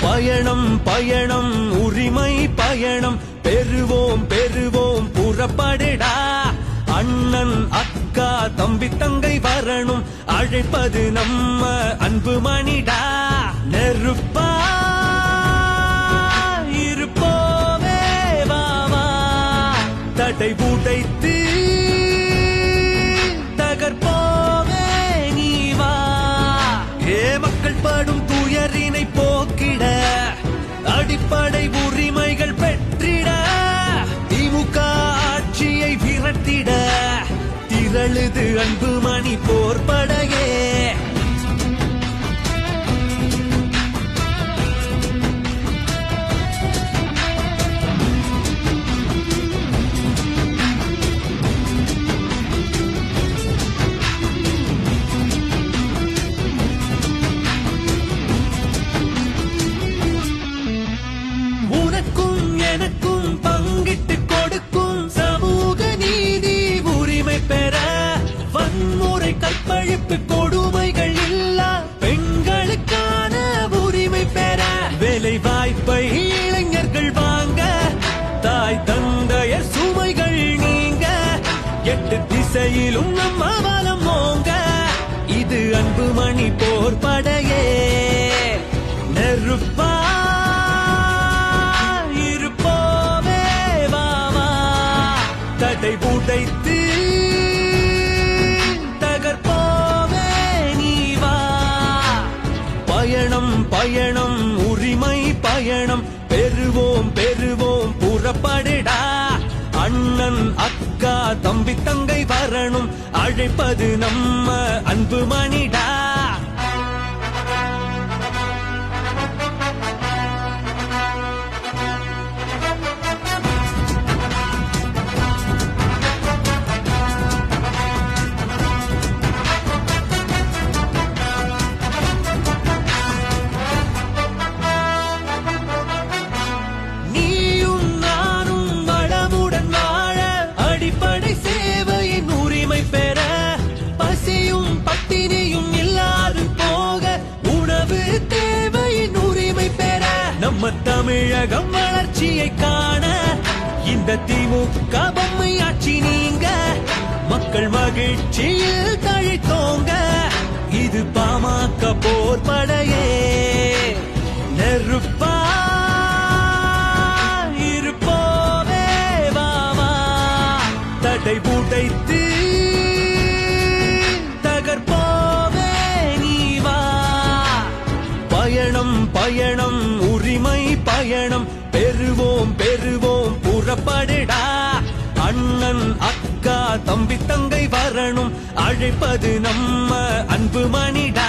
பயணம் பயணம் உரிமை பயணம். பெறுவோம் பெறுவோம் புறப்படடா. அண்ணன் அக்கா தம்பி தங்கை வரணும். அழைப்பது நம்ம அன்பு மணிடா. நெருப்பா இருப்போமே வாவா தடை உடைத்து அடிப்படை உரிமைகள் பெற்றிட திமுக ஆட்சியை விரட்டிட. திரழுது அன்பு மணி போர்படையே கற்பழிப்பு கொடுமைகள் இல்லா? பெண்களுக்கான உரிமை பெற வேலை வாய்ப்பை இளைஞர்கள் வாங்க. தாய் தந்தைய சுமைகள் நீங்க. எட்டு திசையிலும் நம்ம வளம் ஓங்க இது அன்பு மணி போர் படையே நெருப்பா இருப்போமே வா வா. தடை உடைத்து பயணம் உரிமை பயணம். பெறுவோம் பெறுவோம் புறப்படுடா. அண்ணன் அக்கா தம்பி தங்கை வரணும். அழைப்பது நம்ம அன்பு மணிடா. நம்ம தமிழகம் வளர்ச்சியை காண இந்த திமுக பொம்மை ஆட்சி நீங்க. மக்கள் மகிழ்ச்சியில் தழைத்தோங்க இது பாமக போர் படையே. நெருப்ப காரணம் அழைப்பது நம்ம அன்பு மணிடா.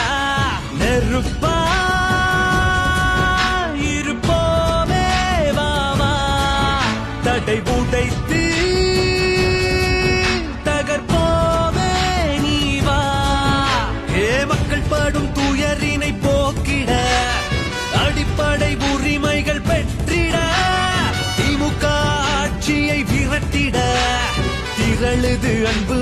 தடை உடைத்து நீ வா ஏ மக்கள் படும் துயரினை போக்கிட அடிப்படை உரிமைகள் பெற்றிட திமுக ஆட்சியை விரட்டிட. திரழுது அன்பு